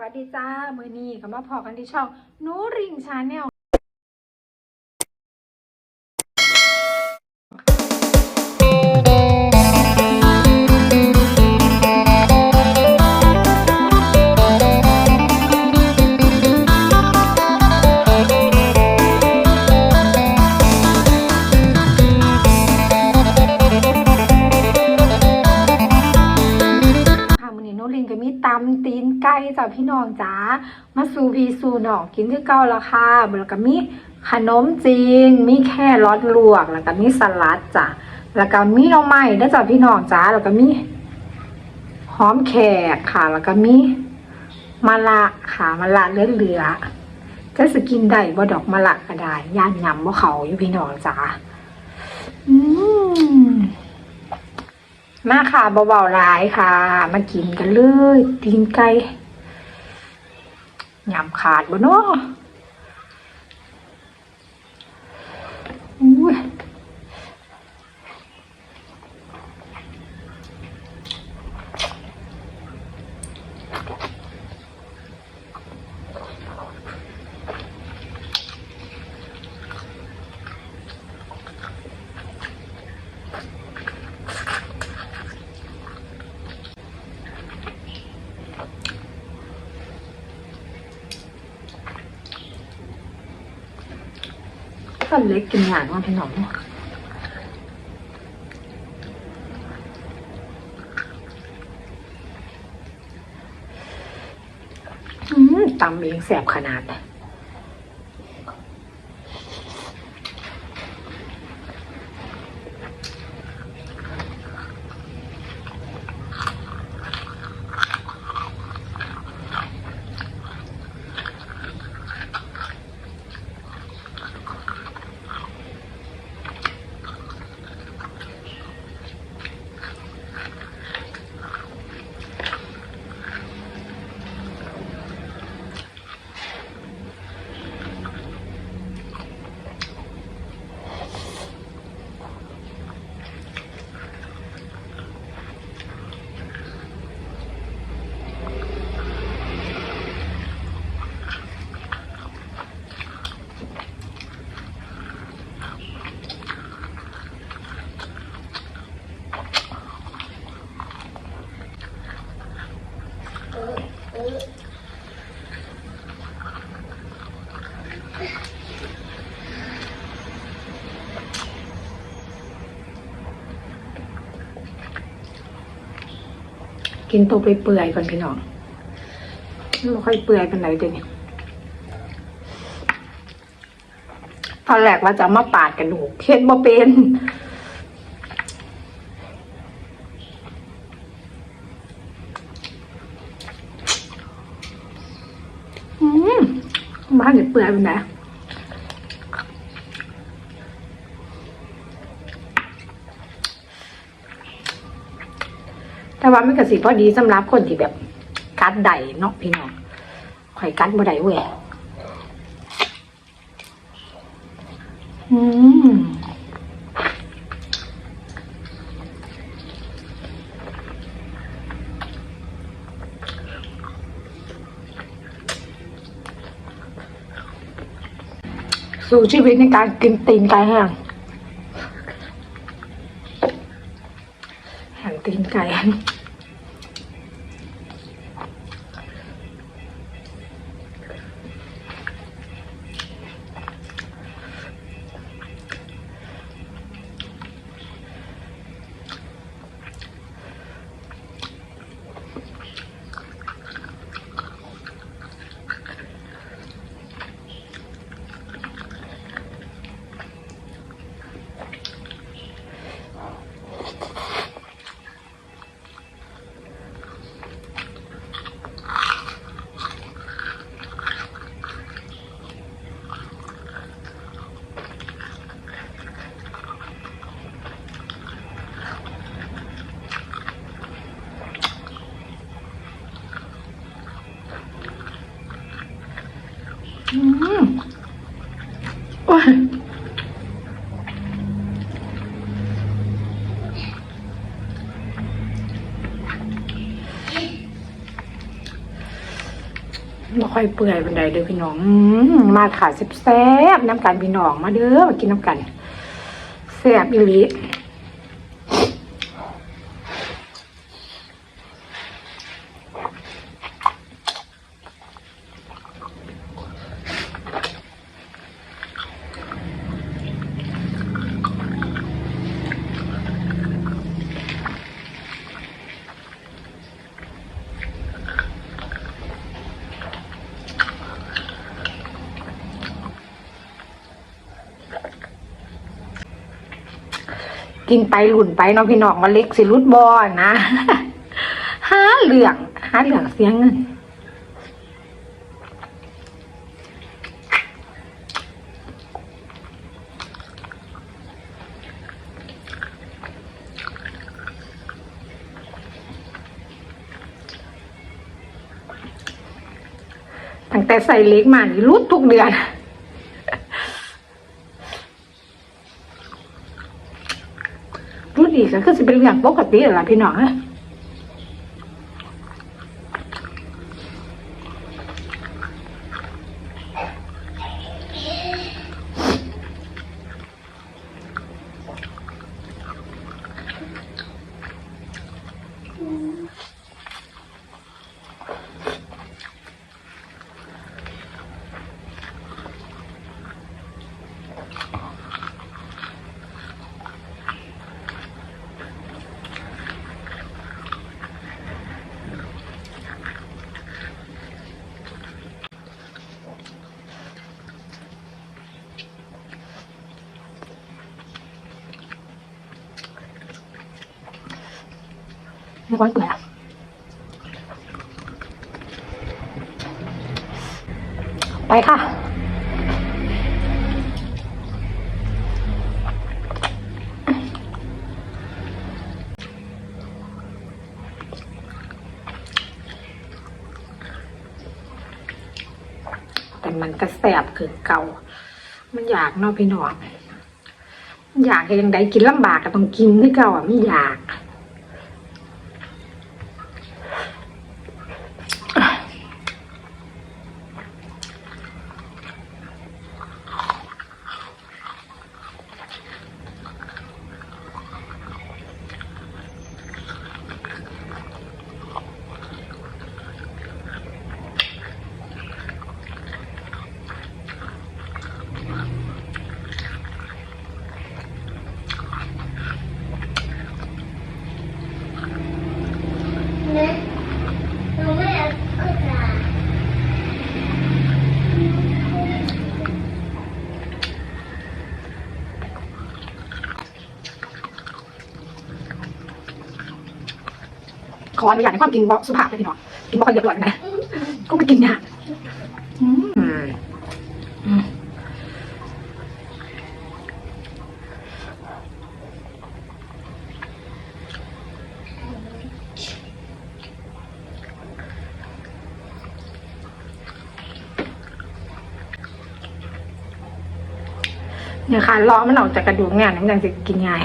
วัสดีจ้าเมื่อนี้ก็มาพอกันที่ช่องนูริงชาแนลำตีนไก่จ้าพี่น้องจ้ามาสู่พีสู่หนองกินที่เก่าแล้วค่ะแล้วก็มีขนมจีนมีแค่รสลวก แล้วก็มีสลัดจ้ะแล้วก็มีหน่อไม้ด้วยจ้าพี่น้องจ้าแล้วก็มีหอมแขกค่ะ แล้วก็มีมะละค่ะมะละเลือเหลือๆจะสกินได้บ่ดอกมะละก็ได้ย่านยำบ่เขาอยู่พี่น้องจ้าอืม มาค่ะเบาๆหลายค่ะ มากินกันเลยตีนไก่ยำขาดบ่เนาะอุ้ย ก็เล็กกินอย่างว่าพี่น้องอืมตำเองแสบขนาด กินตัวไปเปื่อยก่อนพี่น้องไม่ค่อยเปื่อยเป็นไรเดี๋ยวนี้ตอนแรกว่าจะมาปาดกระดูกเฮ็ดบ่เป็นอืมบ้านเนี่ยเปื่อยเป็นไง แต่ว่ามันก็สิพอดีสำหรับคนที่แบบกัดไดเนาะพี่น้องข่อยกัดบ่ได้เว้ยอืมสู่ชีวิตในการกินตีนไก่แห้งแห้งตีนไก่ โอ้ยบ่ค่อยเปื่อยบันไดเด้อพี่น้องอมมาขาแซ่บๆน้ำกันพี่น้องมาเด้อมากินน้ำกันแซ่บอีหลี กินไปหลุ่นไปเนาะพี่น้องว่าเล็กสิรุดบอนะหาเหลืองหาเหลืองเสียงเงินตั้งแต่ใส่เล็กมานี่รุดทุกเดือน ดีก็คือสิเป็นเรื่องปกติแหละพี่น้องเอ้ ไม่ค่อยเปื่อยไปค่ะแต่มันก็แสบคือเก่า มันอยากเนาะพี่น้องอยากยังไดกินลำบากก็ต้องกินคือเก่าอะไม่อยาก ออนุญาตในความกินบอสุภาพเลยพี่น้องกินบอกค่อยเรียบร้อยนะก็ไปกินยากอืมอืมเนี่ยค่ะล้อมันออกจากกระดูกเนี่ยมันยังจะกินง่าย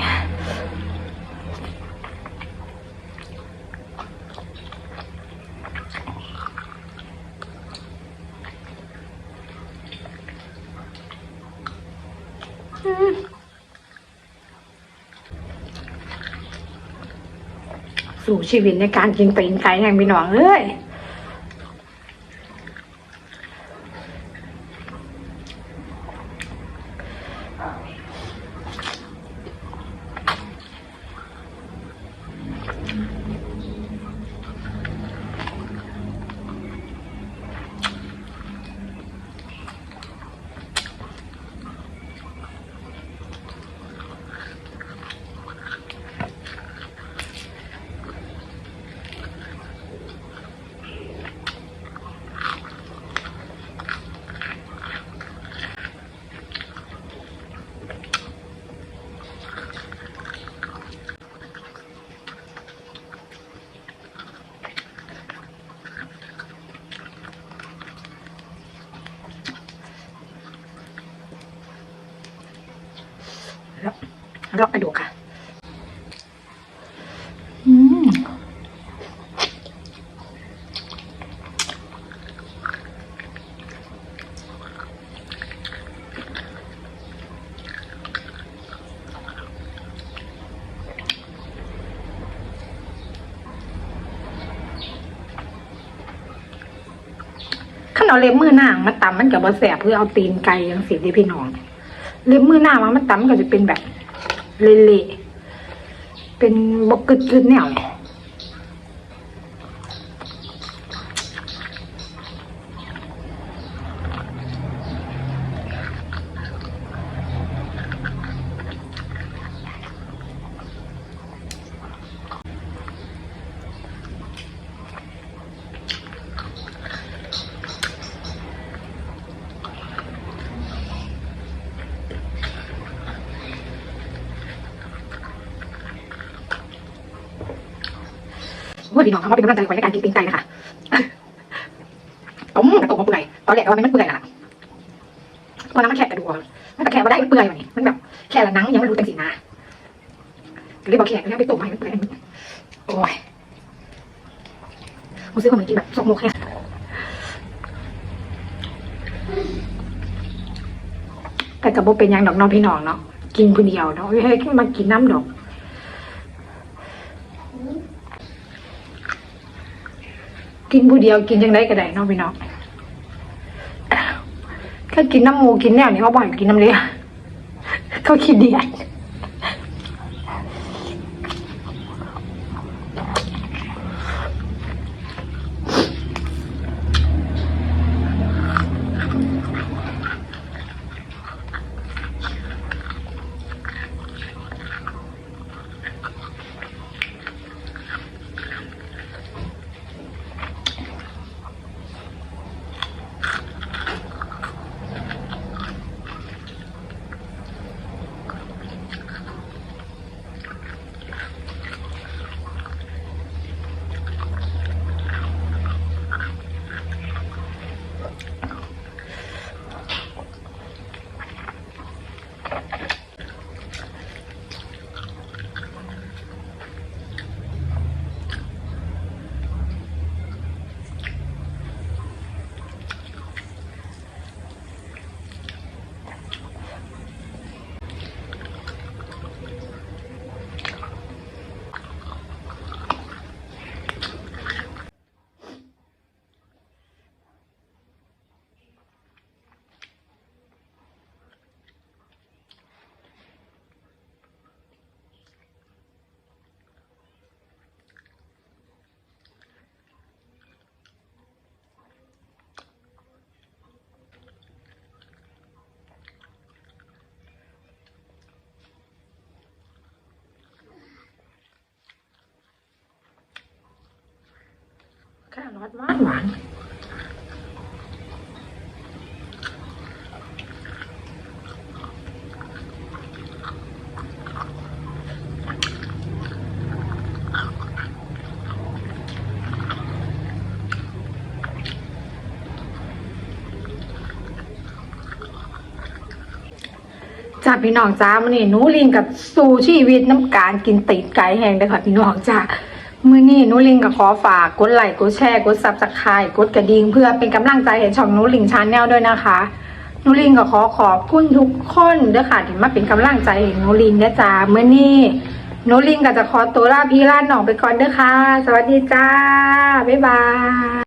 สู่ชีวิตในการกินตีนไก่อย่งพี่น้องเอ้ย รอบกระดูกค่ะอืมเอาเล็บมือหน้ามาตำมันกับบะแสบเพื่อเอาตีนไก่ยังสีที่พี่น้อง เล็บมือหน้ามามันตำก็จะเป็นแบบ เละๆเป็นบกกึดๆแนวเนี่ย ว่าพี่น้องเขามาเป็นกำลังใจคอยในการกินตีนไก่นะคะต้มกระต้มมาเปื่อยตอนแรกว่ามันเปื่อยน่ะพอน้ำมันแข็งกระดูกมันก็แข็งมาได้มันเปื่อยแบบนี้มันแบบแค่ละนังยังไม่รู้จังสีนาก็เลยบอกแข็งแล้วไปต้มให้มันเปื่อยโอ้ยผมซื้อของมันกินแบบสกมกแค่แต่กับโบเป็นยังดอกน้องพี่น้องเนาะกินคนเดียวเนาะให้มากินน้ำดอก กินผู้เดียวกินยังไงก็ได้เน้องพี่น้องถ้ากินน้ำหมูกินแนวนี้เขาบ่อยกินน้ำเลี้ยเขาขี้เดียด แค่รสหวานหวานจ้าพี่น้องจ้ามื่อนี้หนูลิงกับสู่ชีวิตน้ำการกินตีนไก่แห้งเลยค่ะพี่น้องจ้า มื่อนี้นุลิงก็ขอฝากกดไลค์กดแชร์กดซับสไครต์กดกระดิ่งเพื่อเป็นกำลังใจให้ช่องนุลิงชาแนลด้วยนะคะ นุลิงก็ขอขอบคุณทุกคนเด้อค่ะที่มาเป็นกำลังใจให้นุลิงนะจ๊ะเมื่อนี้นุลิงก็จะขอตัวลาพี่ลาน้องไปก่อนเด้อค่ะ สวัสดีจ้า บ๊ายบาย